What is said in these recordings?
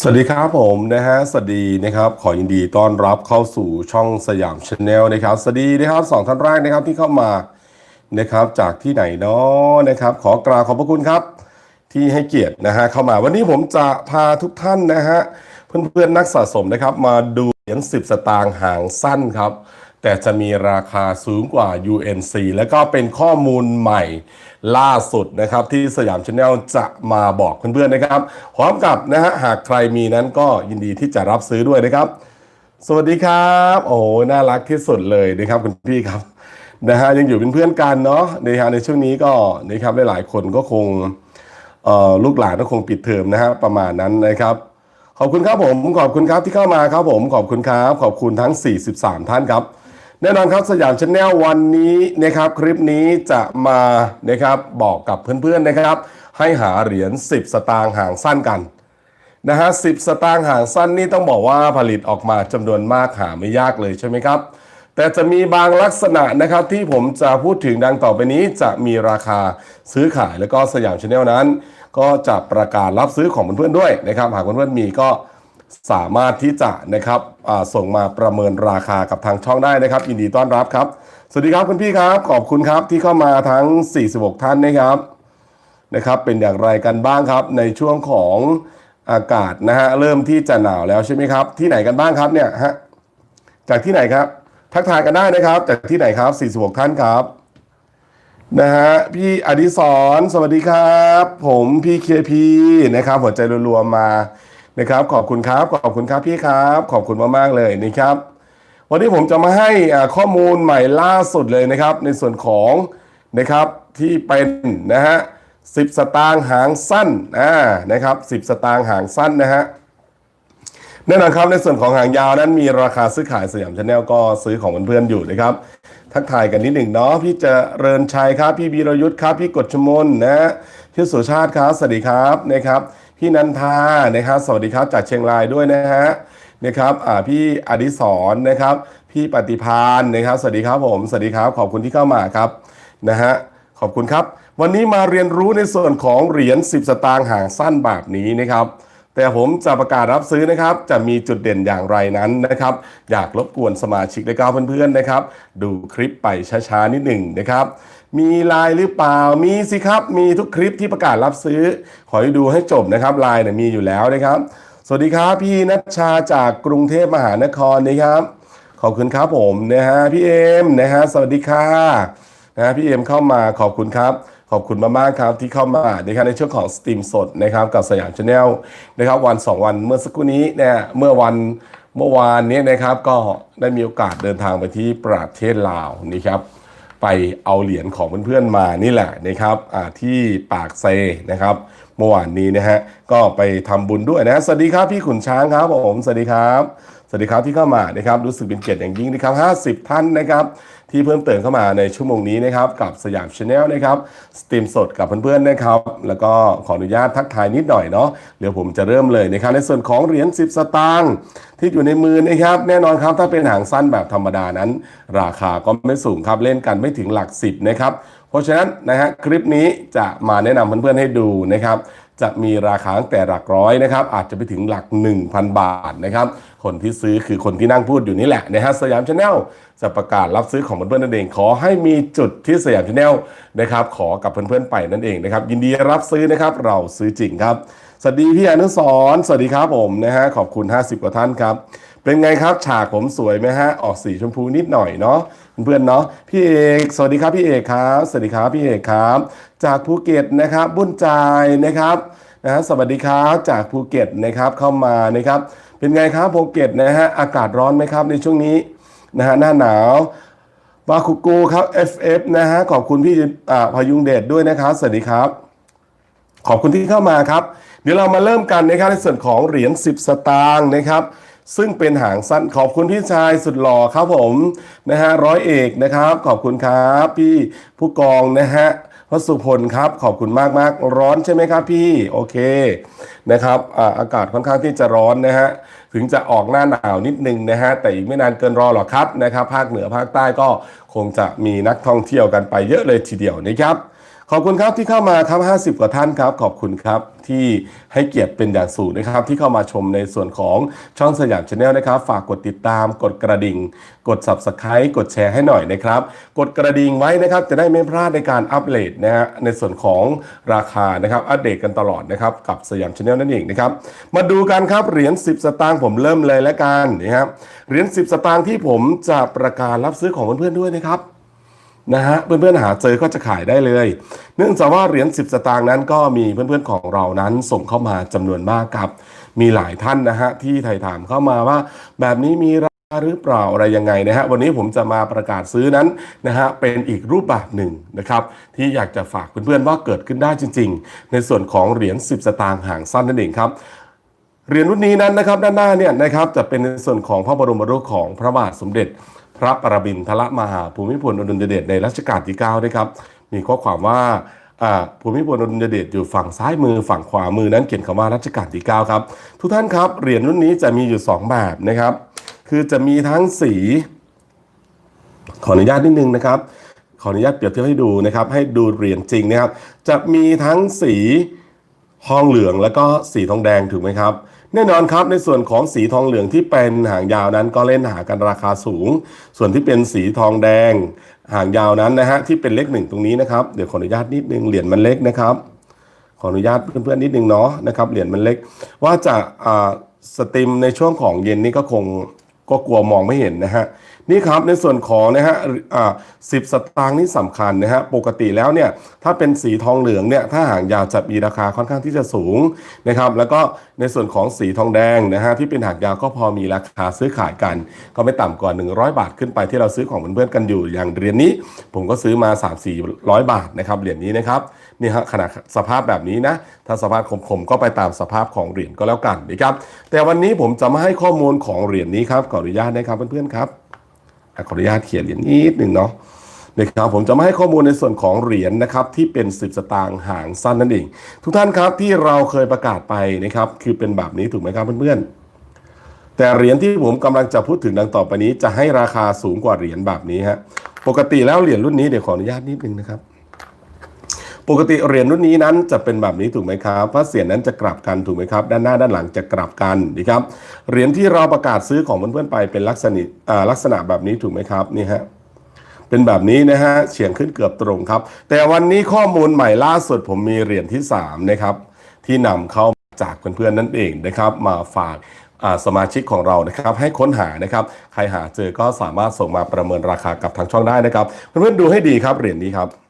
สวัสดีครับผมนะฮะสวัสดีนะครับ ขอยินดีต้อนรับเข้าสู่ช่องสยามชาแนลนะครับ สวัสดีนะครับสองท่านแรกนะครับที่เข้ามานะครับจากที่ไหนเนาะนะครับ ขอกราบขอบพระคุณครับ ที่ให้เกียรตินะฮะเข้ามาวันนี้ผมจะพาทุกท่านนะฮะเพื่อนๆนักสะสมนะครับ มาดูเหรียญสิบสตางค์หางสั้นครับ แต่จะมีราคาสูงกว่า UNC แล้วก็เป็นข้อมูลใหม่ล่าสุดนะครับ ที่สยามชาแนลจะมาบอกเพื่อนๆนะครับพร้อมกับนะฮะหากใครมีนั้นก็ยินดีที่จะรับซื้อด้วยนะครับ สวัสดีครับ โอ้น่ารักที่สุดเลยนะครับคุณพี่ครับนะฮะยังอยู่เป็นเพื่อนกันเนาะนะฮะในช่วงนี้ก็นะครับหลายๆคนก็คงลูกหลานก็คงปิดเทอมนะฮะประมาณนั้นนะครับ ขอบคุณครับผมขอบคุณครับที่เข้ามาครับผมขอบคุณครับ ขอบคุณทั้ง 43 ท่านครับ แน่นอนครับสยามชาแนลวันนี้นะครับคลิปนี้จะมานะครับบอกกับเพื่อนๆนะครับ ให้หาเหรียญ10 สตางค์ห่างสั้นกันนะฮะสิสตางค์ห่างสั้นนี่ต้องบอกว่าผลิตออกมาจำนวนมากหาไม่ยากเลยใช่ไหมครับ แต่จะมีบางลักษณะนะครับที่ผมจะพูดถึงดังต่อไปนี้จะมีราคาซื้อขายแล้วก็สยามชาแนลนั้น ก็จะประกาศรับซื้อของเพื่อนๆด้วยนะครับ หากเพื่อนๆมีก็ สามารถที่จะนะครับส่งมาประเมินราคากับทางช่องได้นะครับ ยินดีต้อนรับครับ สวัสดีครับคุณพี่ครับขอบคุณครับที่เข้ามาทั้ง 46 ท่านนะครับนะครับ เป็นอย่างไรกันบ้างครับ ในช่วงของอากาศนะฮะเริ่มที่จะหนาวแล้วใช่ไหมครับ ที่ไหนกันบ้างครับเนี่ยฮะจากที่ไหนครับ ทักทายกันได้นะครับ จากที่ไหนครับ 46 ท่านครับนะฮะพี่อดิศรสวัสดีครับ ผมพี่เคพีนะครับหัวใจรัวๆมา นะครับ ขอบคุณครับ ขอบคุณครับพี่ครับ ขอบคุณมากๆเลยนะครับ วันนี้ผมจะมาให้ข้อมูลใหม่ล่าสุดเลยนะครับ ในส่วนของนะครับที่เป็นนะฮะสิสตางค์หางสั้นอ่านะครับสิสตางค์หางสั้นนะฮะแน่นอนครับในส่วนของหางยาวนั้นมีราคาซื้อขายสยามชาแนลก็ซื้อของเพื่อนๆอยู่นะครับ ทักทายกันนิดหนึ่งเนาะพี่เจริญชัยครับ พี่บีรยุทธ์ครับ พี่กฎชมนนะพี่สุชาติครับสวัสดีครับนะครับ พี่นันทานะครับ สวัสดีครับจากเชียงรายด้วยนะฮะนะครับพี่อดิศรนะครับ พี่ปฏิพานนะครับ สวัสดีครับผมสวัสดีครับ ขอบคุณที่เข้ามาครับนะฮะขอบคุณครับ วันนี้มาเรียนรู้ในส่วนของเหรียญ10 สตางค์ห่างสั้นแบบนี้นะครับ แต่ผมจะประกาศรับซื้อนะครับ จะมีจุดเด่นอย่างไรนั้นนะครับ อยากรบกวนสมาชิกและก็เพื่อนๆนะครับ ดูคลิปไปช้าๆนิดหนึ่งนะครับ มีไลน์หรือเปล่ามีสิครับ มีทุกคลิปที่ประกาศรับซื้อ ขอให้ดูให้จบนะครับไลน์เนี่ยมีอยู่แล้วนะครับ สวัสดีครับพี่นัชชาจากกรุงเทพมหานครนะครับ ขอบคุณครับผมนะฮะพี่เอ็มนะฮะสวัสดีค่ะนะฮะพี่เอ็มเข้ามาขอบคุณครับ ขอบคุณมากๆครับที่เข้ามานะครับในช่วงของสตรีมสดนะครับกับสยามชาแนลนะครับวัน 2 วันเมื่อสักครู่นี้เนี่ยเมื่อวันเมื่อวานนี้นะครับก็ได้มีโอกาสเดินทางไปที่ประเทศลาวนี่ครับไปเอาเหรียญของเพื่อนๆมานี่แหละนะครับที่ปากเซนะครับเมื่อวานนี้นะฮะก็ไปทำบุญด้วยนะสวัสดีครับพี่ขุนช้างครับผมสวัสดีครับ สวัสดีครับที่เข้ามานะครับรู้สึกเป็นเกียรติอย่างยิ่งนะครับ 50 ท่านนะครับที่เพิ่มเติมเข้ามาในชั่วโมงนี้นะครับกับสยามชาแนลนะครับสตรีมสดกับเพื่อนๆนะครับ แล้วก็ขออนุญาตทักทายนิดหน่อยเนาะเดี๋ยวผมจะเริ่มเลยนะครับในส่วนของเหรียญ10 สตางค์ที่อยู่ในมือนะครับแน่นอนครับถ้าเป็นหางสั้นแบบธรรมดานั้น ราคาก็ไม่สูงครับเล่นกันไม่ถึงหลัก10นะครับเพราะฉะนั้นนะฮะคลิปนี้จะมาแนะนำเพื่อนๆให้ดูนะครับ จะมีราคาตั้งแต่หลักร้อยนะครับ อาจจะไปถึงหลัก 1,000 บาทนะครับ คนที่ซื้อคือคนที่นั่งพูดอยู่นี่แหละนะฮะสยามชาแนลจะประกาศรับซื้อของเพื่อนๆนั่นเอง ขอให้มีจุดที่สยามชาแนลนะครับ ขอกับเพื่อนๆไปนั่นเองนะครับ ยินดีรับซื้อนะครับ เราซื้อจริงครับ สวัสดีพี่อนุสรสวัสดีครับผมนะฮะขอบคุณ 50 กว่าท่านครับเป็นไงครับ ฉากผมสวยไหมฮะ ออกสีชมพูนิดหน่อยเนาะเพื่อนๆเนาะพี่เอก สวัสดีครับพี่เอกครับ สวัสดีครับพี่เอกครับ จากภูเก็ตนะครับบุญใจายนะครับนะฮะสวัสดีครับจากภูเก็ตนะครับเข้ามานะครับ เป็นไงครับภูเก็ตนะฮะอากาศร้อนไหมครับในช่วงนี้นะฮะหน้าหนาวบาคุกูครับ FF นะฮะขอบคุณพี่อ่าพยุงเดชด้วยนะครับสวัสดีครับ ขอบคุณที่เข้ามาครับ เดี๋ยวเรามาเริ่มกันนะครับในส่วนของเหรียญ10 สตางค์นะครับซึ่งเป็นหางสั้นขอบคุณพี่ชายสุดหล่อครับผมนะฮะร้อยเอกนะครับ ขอบคุณครับพี่ผู้กองนะฮะ พระสุพลครับ ขอบคุณมากมากร้อนใช่ไหมครับพี่ โอเคนะครับอาอากาศค่อนข้างที่จะร้อนนะฮะ ถึงจะออกหน้าหนาวนิดนึงนะฮะ แต่อีกไม่นานเกินรอหรอกครับนะครับ ภาคเหนือภาคใต้ก็คงจะมีนักท่องเที่ยวกันไปเยอะเลยทีเดียวนะครับ ขอบคุณครับที่เข้ามาครับ 50 กว่าท่านครับ ขอบคุณครับที่ให้เกียรติเป็นอย่างสูงนะครับ ที่เข้ามาชมในส่วนของช่องสยามชาแนลนะครับ ฝากกดติดตามกดกระดิ่ง กด subscribe กดแชร์ให้หน่อยนะครับ กดกระดิ่งไว้นะครับ จะได้ไม่พลาดในการอัปเดตนะฮะในส่วนของราคานะครับ อัปเดตกันตลอดนะครับ กับสยามชาแนลนั่นเองนะครับ มาดูกันครับเหรียญ10 สตางค์ผมเริ่มเลยแล้วกันนะครับเหรียญ10 สตางค์ที่ผมจะประกาศรับซื้อของเพื่อนๆด้วยนะครับ นะฮะเพื่อนๆหาเจอก็จะขายได้เลย เนื่องจากว่าเหรียญ10 สตางค์นั้นก็มีเพื่อนๆของเรานั้นส่งเข้ามาจำนวนมากครับ มีหลายท่านนะฮะที่ไถ่ถามเข้ามาว่าแบบนี้มีราคาหรือเปล่าอะไรยังไงนะฮะวันนี้ผมจะมาประกาศซื้อนั้นนะฮะเป็นอีกรูปแบบหนึ่งนะครับที่อยากจะฝากเพื่อนๆว่าเกิดขึ้นได้จริง ๆ ในส่วนของเหรียญ10 สตางค์ห่างสั้นนั่นเองครับเหรียญรุ่นนี้นั้นนะครับด้านหน้าเนี่ยนะครับจะเป็นในส่วนของพระบรมรูปของพระบาทสมเด็จ พระประบินทรมหาภูมิพลอดุลยเดชในรัชกาลที่9ด้วยครับมีข้อความว่าภูมิพลอดุลยเดชอยู่ฝั่งซ้ายมือฝั่งขวามือนั้นเขียนคำว่ารัชกาลที่9ครับทุกท่านครับเหรียญรุ่นนี้จะมีอยู่ 2 แบบนะครับ คือจะมีทั้งสี ขออนุญาตนิดนึงนะครับ ขออนุญาตเปรียบเทียบให้ดูนะครับ ให้ดูเหรียญจริงนะครับ จะมีทั้งสีทองเหลืองแล้วก็สีทองแดงถูกไหมครับ แน่นอนครับในส่วนของสีทองเหลืองที่เป็นหางยาวนั้นก็เล่นหากันราคาสูง ส่วนที่เป็นสีทองแดงหางยาวนั้นนะฮะที่เป็นเลขหนึ่งตรงนี้นะครับเดี๋ยวขออนุญาตนิดนึงเหรียญมันเล็กนะครับ ขออนุญาตเพื่อนๆนิดนึงเนาะนะครับเหรียญมันเล็ก ว่าจะอ่าสตรีมในช่วงของเย็นนี้ก็คงก็กลัวมองไม่เห็นนะฮะ นี่ครับในส่วนของนะฮะอ่าสิบสตางค์นี่สำคัญนะฮะปกติแล้วเนี่ยถ้าเป็นสีทองเหลืองเนี่ยถ้าหางยาวจะมีราคาค่อนข้างที่จะสูงนะครับแล้วก็ในส่วนของสีทองแดงนะฮะที่เป็นหางยาวก็พอมีราคาซื้อขายกัน ก็ไม่ต่ำกว่า 100 บาทขึ้นไปที่เราซื้อของเพื่อนๆกันอยู่อย่างเหรียญนี้ ผมก็ซื้อมา 3-400 บาทนะครับเหรียญนี้นะครับนี่ฮะขนาดสภาพแบบนี้นะถ้าสภาพคมๆก็ไปตามสภาพของเหรียญก็แล้วกันนะครับแต่วันนี้ผมจะมาให้ข้อมูลของเหรียญนี้ครับขออนุญาตนะครับเพื่อนๆครับ ขออนุญาตเขียนเหรียญนิดหนึ่งเนาะนะครับผมจะมาให้ข้อมูลในส่วนของเหรียญนะครับที่เป็น 10 สตางค์หางสั้นนั่นเอง ทุกท่านครับที่เราเคยประกาศไปนะครับคือเป็นแบบนี้ถูกไหมครับเพื่อนๆ แต่เหรียญที่ผมกำลังจะพูดถึงดังต่อไปนี้ จะให้ราคาสูงกว่าเหรียญแบบนี้ฮะปกติแล้วเหรียญรุ่นนี้เดี๋ยวขออนุญาตนิดนึงนะครับ ปกติเหรียญรุ่นนี้นั้นจะเป็นแบบนี้ถูกไหมครับพระเศียรนั้นจะกลับกันถูกไหมครับ ด้านหน้าด้านหลังจะกลับกันนะครับเหรียญที่เราประกาศซื้อของเพื่อนๆไปเป็นลักษณะลักษณะแบบนี้ถูกไหมครับนี่ฮะเป็นแบบนี้นะฮะเฉียงขึ้นเกือบตรงครับ แต่วันนี้ข้อมูลใหม่ล่าสุดผมมีเหรียญที่3นะครับที่นำเข้าจากเพื่อนๆนั่นเองนะครับ มาฝากสมาชิกของเรานะครับให้ค้นหานะครับ ใครหาเจอก็สามารถส่งมาประเมินราคากับทางช่องได้นะครับเพื่อนๆดูให้ดีครับเหรียญนี้ครับ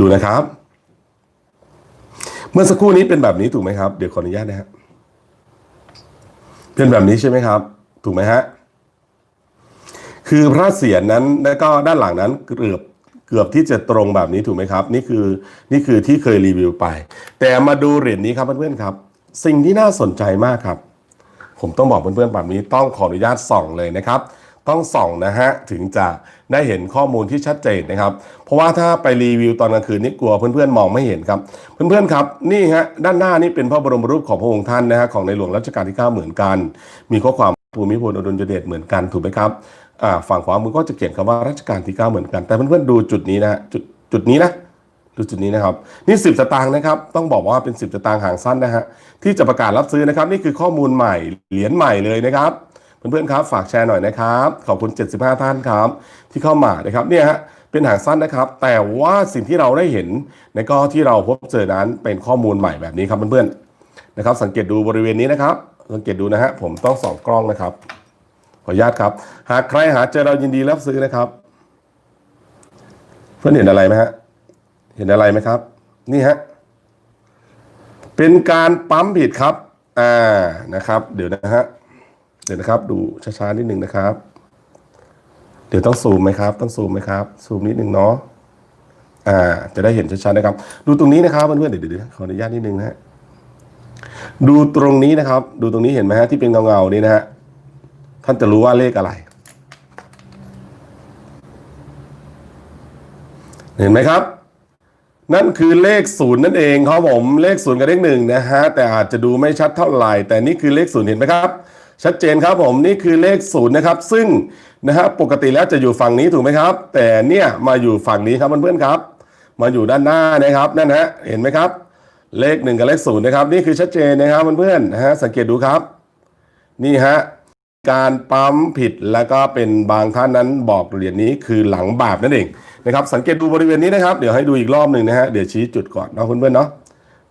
ดูนะครับ เมื่อสักครู่นี้เป็นแบบนี้ถูกไหมครับ เดี๋ยวขออนุญาตนะฮะเป็นแบบนี้ใช่ไหมครับ ถูกไหมฮะคือพระเศียรนั้นแล้วก็ด้านหลังนั้นเกือบเกือบที่จะตรงแบบนี้ถูกไหมครับ นี่คือนี่คือที่เคยรีวิวไป แต่มาดูเหรียญนี้ครับเพื่อนๆครับ สิ่งที่น่าสนใจมากครับ ผมต้องบอกเพื่อนๆแบบนี้ต้องขออนุญาตส่องเลยนะครับ ต้องส่องนะฮะถึงจะได้เห็นข้อมูลที่ชัดเจนนะครับ เพราะว่าถ้าไปรีวิวตอนกลางคืนนี่กลัวเพื่อนๆมองไม่เห็นครับ เพื่อนๆครับนี่ฮะด้านหน้านี่เป็นพระบรมรูปของพระองค์ท่านนะฮะของในหลวงรัชกาลที่ 9 เหมือนกัน มีข้อความภูมิพลอดุลยเดชเหมือนกันถูกไหมครับอ่าฝั่งขวามือก็จะเขียนคำว่ารัชกาลที่ 9 เหมือนกัน แต่เพื่อนๆดูจุดนี้นะฮะจุดจุดนี้นะดูจุดนี้นะครับนี่ 10 สตางค์นะครับ ต้องบอกว่าเป็น 10 สตางค์หางสั้นนะฮะที่จะประกาศรับซื้อนะครับ นี่คือข้อมูลใหม่เหรียญใหม่เลยนะครับ เพื่อนๆครับฝากแชร์หน่อยนะครับ ขอบคุณ 75 ท่านครับที่เข้ามานะครับเนี่ยฮะเป็นหางสั้นนะครับ แต่ว่าสิ่งที่เราได้เห็นในก็ที่เราพบเจอนั้นเป็นข้อมูลใหม่แบบนี้ครับเพื่อนๆนะครับ สังเกตดูบริเวณนี้นะครับ สังเกตดูนะฮะผมต้องส่องกล้องนะครับ ขออนุญาตครับ หากใครหาเจอเรายินดีรับซื้อนะครับ เพื่อนเห็นอะไรไหมฮะเห็นอะไรไหมครับ นี่ฮะเป็นการปั๊มผิดครับอ่านะครับ เดี๋ยวนะฮะ เดี๋ยวนะครับ ดูช้าๆนิดหนึ่งนะครับ เดี๋ยวต้องซูมไหมครับ ต้องซูมไหมครับ ซูมนิดหนึ่งเนาะอ่า จะได้เห็นชัดๆนะครับ ดูตรงนี้นะครับเพื่อนๆเดี๋ยวเดี๋ยวขออนุญาตนิดนึงนะฮะดูตรงนี้นะครับ ดูตรงนี้เห็นไหมฮะที่เป็นเงาๆนี่นะฮะท่านจะรู้ว่าเลขอะไร เห็นไหมครับ นั่นคือเลขศูนย์นั่นเองครับผมเลขศูนย์กับเลขหนึ่งนะฮะแต่อาจจะดูไม่ชัดเท่าไหร่ แต่นี่คือเลขศูนย์เห็นไหมครับ ชัดเจนครับผมนี่คือเลขศูนย์นะครับ ซึ่งนะฮะปกติแล้วจะอยู่ฝั่งนี้ถูกไหมครับ แต่เนี่ยมาอยู่ฝั่งนี้ครับเพื่อนๆครับ มาอยู่ด้านหน้านะครับนั่นฮะเห็นไหมครับ เลขหนึ่งกับเลขศูนย์นะครับนี่คือชัดเจนนะครับเพื่อนๆนะฮะสังเกตดูครับ นี่ฮะการปั๊มผิดแล้วก็เป็นบางท่านนั้นบอกเหรียญนี้คือหลังบาปนั่นเองนะครับสังเกตดูบริเวณนี้นะครับ เดี๋ยวให้ดูอีกรอบหนึ่งนะฮะเดี๋ยวชี้จุดก่อนเนาะเพื่อนๆเนาะ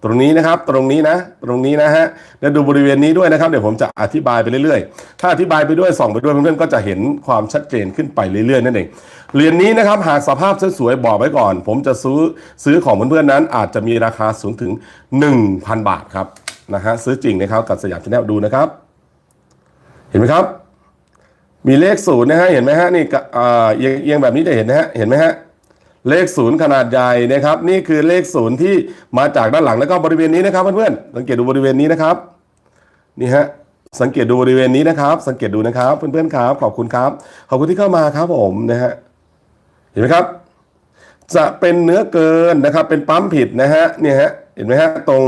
ตรงนี้นะครับตรงนี้นะ ตรงนี้นะฮะแล้วดูบริเวณนี้ด้วยนะครับ เดี๋ยวผมจะอธิบายไปเรื่อยๆ ถ้าอธิบายไปด้วยส่องไปด้วยเพื่อนๆก็จะเห็นความชัดเจนขึ้นไปเรื่อยๆนั่นเองเหรียญนี้นะครับหากสภาพสวยๆบอกไว้ก่อน ผมจะซื้อซื้อของเพื่อนๆนั้นอาจจะมีราคาสูงถึง 1,000 บาทครับนะฮะซื้อจริงนะครับกับสยามชาแนลดูนะครับ เห็นไหมครับ มีเลขศูนย์นะฮะเห็นไหมฮะนี่กะอ่าเอียงเอียงแบบนี้จะเห็นนะฮะเห็นไหมฮะ เลขศูนย์ขนาดใหญ่นะครับ นี่คือเลขศูนย์ที่มาจากด้านหลังแล้วก็บริเวณนี้นะครับเพื่อนๆสังเกตดูบริเวณนี้นะครับนี่ฮะสังเกตดูบริเวณนี้นะครับ สังเกตดูนะครับเพื่อนๆครับขอบคุณครับขอบคุณที่เข้ามาครับผมนะฮะเห็นไหมครับ จะเป็นเนื้อเกินนะครับ เป็นปั๊มผิดนะฮะเนี่ยฮะเห็นไหมฮะตรง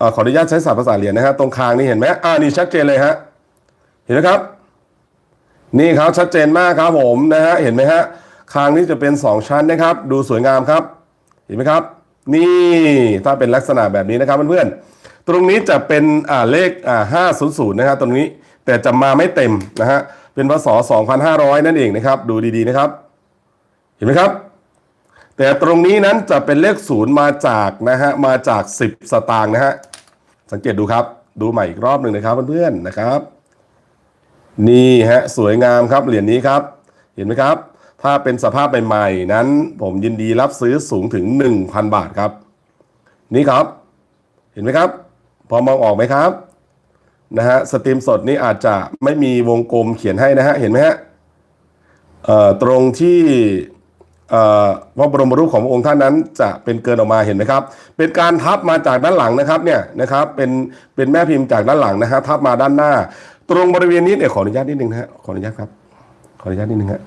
อขออนุญาตใช้ศัพท์ภาษาเหรียญนะฮะตรงคางนี่เห็นไหมอ่านี่ชัดเจนเลยฮะเห็นไหมครับ นี่ครับชัดเจนมากครับผมนะฮะเห็นไหมฮะ คางนี้จะเป็น 2 ชั้นนะครับ ดูสวยงามครับ เห็นไหมครับ นี่ถ้าเป็นลักษณะแบบนี้นะครับเพื่อนๆตรงนี้จะเป็นอ่าเลขอ่าห้าศูนย์ศูนย์นะครับตรงนี้แต่จะมาไม่เต็มนะฮะเป็นพศ2500นั่นเองนะครับ ดูดีๆนะครับ เห็นไหมครับ แต่ตรงนี้นั้นจะเป็นเลขศูนย์มาจากนะฮะมาจาก10สตางค์นะฮะสังเกตดูครับ ดูใหม่อีกรอบหนึ่งนะครับเพื่อนๆนะครับ นี่ฮะสวยงามครับเหรียญนี้ครับ เห็นไหมครับ ถ้าเป็นสภาพใหม่ๆ นั้นผมยินดีรับซื้อสูงถึง 1,000 บาทครับ นี่ครับ เห็นไหมครับ พอมองออกไหมครับนะฮะสตรีมสดนี่อาจจะไม่มีวงกลมเขียนให้นะฮะ เห็นไหมฮะเอ่อตรงที่เอ่อพระบรมรูปของพระองค์ท่านนั้นจะเป็นเกินออกมาเห็นไหมครับ เป็นการทับมาจากด้านหลังนะครับเนี่ยนะครับเป็นเป็นแม่พิมพ์จากด้านหลังนะฮะทับมาด้านหน้า ตรงบริเวณนี้เดี๋ยขออนุญาตนิดนึงนะฮะขออนุญาตครับ ขออนุญาตนิดนึงฮะ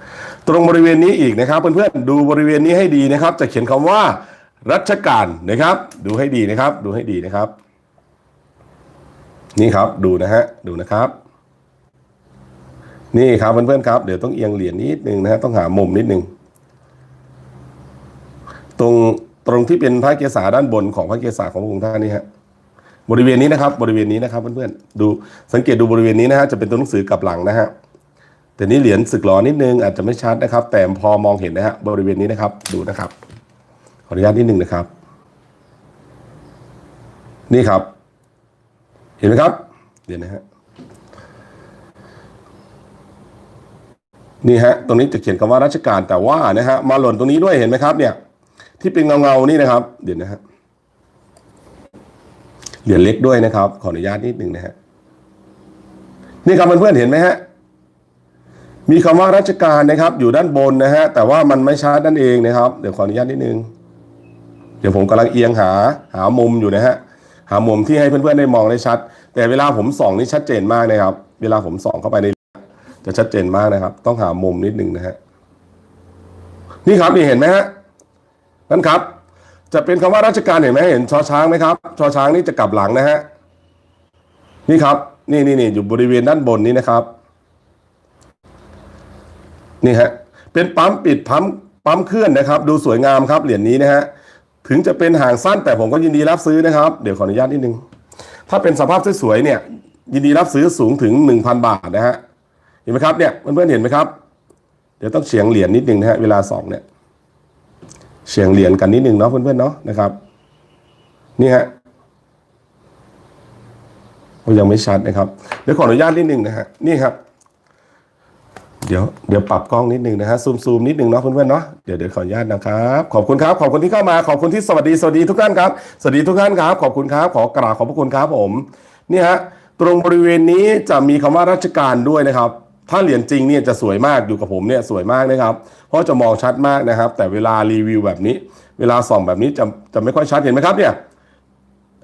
ตรงบริเวณนี้อีกนะครับ เพื่อนๆดูบริเวณนี้ให้ดีนะครับ จะเขียนคำว่ารัชการนะครับ ดูให้ดีนะครับ ดูให้ดีนะครับ นี่ครับดูนะฮะดูนะครับ นี่ครับเพื่อนๆครับ เดี๋ยวต้องเอียงเหรียญนิดนึงนะฮะต้องหามุมนิดนึงตรงตรงที่เป็นพระเกศาด้านบนของพระเกศาของพระองค์ท่านนี่ฮะบริเวณนี้นะครับ บริเวณนี้นะครับเพื่อนๆดูสังเกตดูบริเวณนี้นะฮะจะเป็นตัวหนังสือกลับหลังนะฮะ แต่นี้เหรียญสึกหลอนิดนึงอาจจะไม่ชัดนะครับ แต่พอมองเห็นนะฮะบริเวณนี้นะครับดูนะครับ ขออนุญาตนิดนึงนะครับ นี่ครับ เห็นไหมครับเดี๋ยวนะฮะนี่ฮะตรงนี้จะเขียนคำว่าราชการแต่ว่านะฮะมาหล่นตรงนี้ด้วยเห็นไหมครับ เนี่ย ที่เป็นเงาเงาๆนี่นะครับ เดี๋ยวนะฮะเหรียญเล็กด้วยนะครับ ขออนุญาตนิดนึงนะฮะนี่ครับเพื่อนๆเห็นไหมฮะ มีคำว่าราชการนะครับ อยู่ด้านบนนะฮะแต่ว่ามันไม่ชัดนั่นเองนะครับ เดี๋ยวขออนุญาตนิดนึง เดี๋ยวผมกำลังเอียงหาหามุมอยู่นะฮะหามุมที่ให้เพื่อนๆได้มองได้ชัด แต่เวลาผมส่องนี่ชัดเจนมากนะครับ เวลาผมส่องเข้าไปในจะชัดเจนมากนะครับ ต้องหามุมนิดนึงนะฮะนี่ครับนี่เห็นไหมฮะนั่นครับ จะเป็นคำว่าราชการเห็นไหมเห็นชอช้างไหมครับชอช้างนี่จะกลับหลังนะฮะนี่ครับ นี่นี่นี่อยู่บริเวณด้านบนนี้นะครับ นี่ฮะเป็นปั๊มปิดปั๊มปั๊มเคลื่อนนะครับ ดูสวยงามครับเหรียญนี้นะฮะถึงจะเป็นหางสั้นแต่ผมก็ยินดีรับซื้อนะครับ เดี๋ยวขออนุญาตนิดนึง ถ้าเป็นสภาพสวยๆเนี่ย ยินดีรับซื้อสูงถึง 1,000 บาทนะฮะเห็นไหมครับเนี่ยเพื่อนๆเห็นไหมครับ เดี๋ยวต้องเฉียงเหรียญนิดนึงนะฮะเวลาสองเนี่ยเฉียงเหรียญกันนิดนึงเนาะเพื่อนๆเนาะนะครับนี่ฮะยังไม่ชัดนะครับเดี๋ยวขออนุญาตนิดนึงนะฮะนี่ครับ เดี๋ยวเดี๋ยวปรับกล้องนิดนึงนะฮะซูมซูมนิดนึงเนาะเพื่อนๆเนาะเดี๋ยวเดี๋ยวขออนุญาตนะครับขอบคุณครับขอบคุณที่เข้ามาขอบคุณที่สวัสดีสวัสดีทุกท่านครับสวัสดีทุกท่านครับขอบคุณครับขอกราบขอบพระคุณครับผมนี่ฮะตรงบริเวณนี้จะมีคำว่าราชการด้วยนะครับ ถ้าเหรียญจริงเนี่ยจะสวยมากอยู่กับผมเนี่ยสวยมากนะครับ เพราะจะมองชัดมากนะครับ แต่เวลารีวิวแบบนี้ เวลาส่องแบบนี้จะจะไม่ค่อยชัดเห็นไหมครับเนี่ย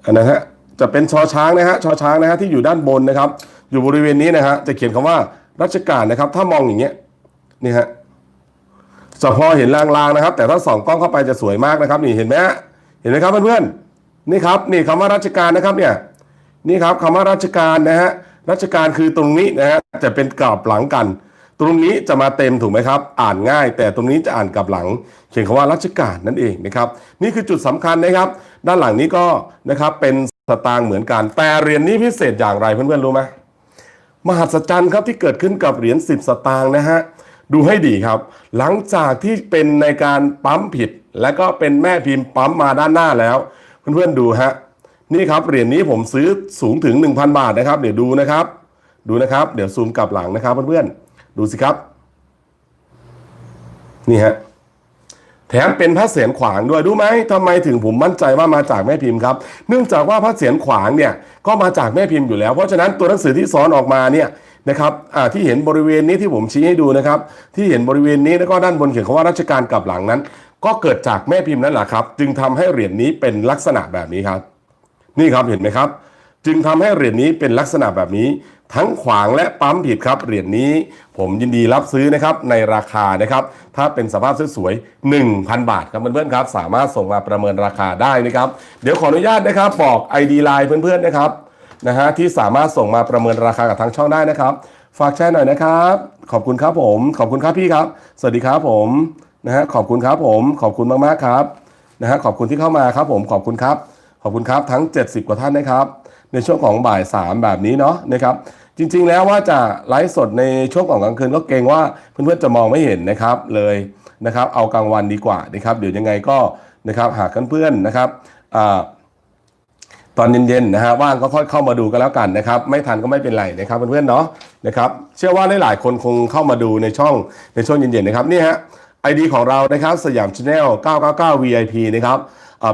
อันนะฮะจะเป็นชอช้างนะฮะชอช้างนะฮะที่อยู่ด้านบนนะครับ อยู่บริเวณนี้นะฮะจะเขียนคำว่า ราชการนะครับ ถ้ามองอย่างเงี้ยนี่ฮะจะพอเห็นลางๆนะครับ แต่ถ้าส่องกล้องเข้าไปจะสวยมากนะครับนี่เห็นไหมเห็นไหมครับเพื่อนๆนี่ครับนี่คำว่าราชการนะครับเนี่ยนี่ครับคำว่าราชการนะฮะรัชกาลคือตรงนี้นะฮะจะเป็นกลับหลังกัน ตรงนี้จะมาเต็มถูกไหมครับ อ่านง่าย แต่ตรงนี้จะอ่านกลับหลัง เขียนคำว่ารัชกาลนั่นเองนะครับ นี่คือจุดสำคัญนะครับ ด้านหลังนี้ก็นะครับเป็นสตางค์เหมือนกันแต่เรียญนี้พิเศษอย่างไรเพื่อนๆรู้ไหม มหัศจรรย์ครับที่เกิดขึ้นกับเหรียญ10 สตางค์นะฮะดูให้ดีครับ หลังจากที่เป็นในการปั๊มผิด และก็เป็นแม่พิมพ์ปั๊มมาด้านหน้าแล้ว เพื่อนๆดูฮะนี่ครับเหรียญนี้ผมซื้อสูงถึง 1,000 บาทนะครับ เดี๋ยวดูนะครับ ดูนะครับ เดี๋ยวซูมกลับหลังนะครับเพื่อนๆดูสิครับ นี่ฮะ แถมเป็นพระเศียรขวางด้วยรู้ไหมทำไมถึงผมมั่นใจว่ามาจากแม่พิมพ์ครับ เนื่องจากว่าพระเศียรขวางเนี่ยก็มาจากแม่พิมพ์อยู่แล้ว เพราะฉะนั้นตัวหนังสือที่ซ้อนออกมาเนี่ยนะครับที่เห็นบริเวณนี้ที่ผมชี้ให้ดูนะครับ ที่เห็นบริเวณนี้แล้วก็ด้านบนเขียนคำว่ารัชการกลับหลังนั้น ก็เกิดจากแม่พิมพ์นั่นแหละครับ จึงทำให้เหรียญนี้เป็นลักษณะแบบนี้ครับ นี่ครับเห็นไหมครับ จึงทำให้เหรียญนี้เป็นลักษณะแบบนี้ ทั้งขวางและปั๊มผิดครับเหรียญนี้ผมยินดีรับซื้อนะครับในราคานะครับถ้าเป็นสภาพสวยๆ1,000 บาทครับเพื่อนๆครับ สามารถส่งมาประเมินราคาได้นะครับเดี๋ยวขออนุญาตนะครับบอก ID Line เพื่อนๆนะครับนะฮะที่สามารถส่งมาประเมินราคากับทางช่องได้นะครับ ฝากแชร์หน่อยนะครับ ขอบคุณครับผม ขอบคุณครับพี่ครับ สวัสดีครับผมนะฮะขอบคุณครับผม ขอบคุณมากๆครับนะฮะขอบคุณที่เข้ามาครับผมขอบคุณครับ ขอบคุณครับทั้ง 70 กว่าท่านนะครับ ในช่วงของบ่าย 3 แบบนี้เนาะนะครับจริง ๆ แล้วว่าจะไลฟ์สดในช่วงของกลางคืนก็เกรงว่าเพื่อนๆจะมองไม่เห็นนะครับเลยนะครับเอากลางวันดีกว่านะครับเดี๋ยวยังไงก็นะครับหากเพื่อนๆนะครับอตอนเย็นๆนะฮะว่างก็ค่อยเข้ามาดูกันแล้วกันนะครับไม่ทันก็ไม่เป็นไรนะครับเพื่อนๆเนาะนะครับเชื่อว่าหลายๆคนคงเข้ามาดูในช่องในช่วงเย็นๆนะครับนี่ฮะไอดีของเรานะครับสยามชาแนล999 VIP นะครับ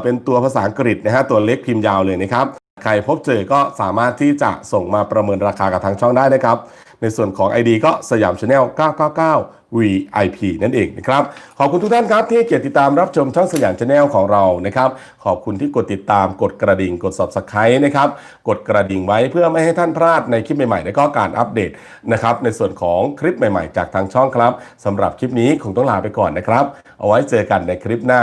เป็นตัวภาษาอังกฤษนะฮะตัวเล็กพิมพ์ยาวเลยนะครับใครพบเจอก็สามารถที่จะส่งมาประเมินราคากับทางช่องได้นะครับ ในส่วนของ ID ก็สยามชาแนล999 VIP นั่นเองนะครับ ขอบคุณทุกท่านครับที่เกียรติดตามรับชมช่องสยามชาแนลของเรานะครับ ขอบคุณที่กดติดตามกดกระดิ่งกด subscribe นะครับ กดกระดิ่งไว้เพื่อไม่ให้ท่านพลาดในคลิปใหม่ๆ และก็การอัปเดตนะครับ ในส่วนของคลิปใหม่ๆ จากทางช่องครับสำหรับคลิปนี้คงต้องลาไปก่อนนะครับ เอาไว้เจอกันในคลิปหน้า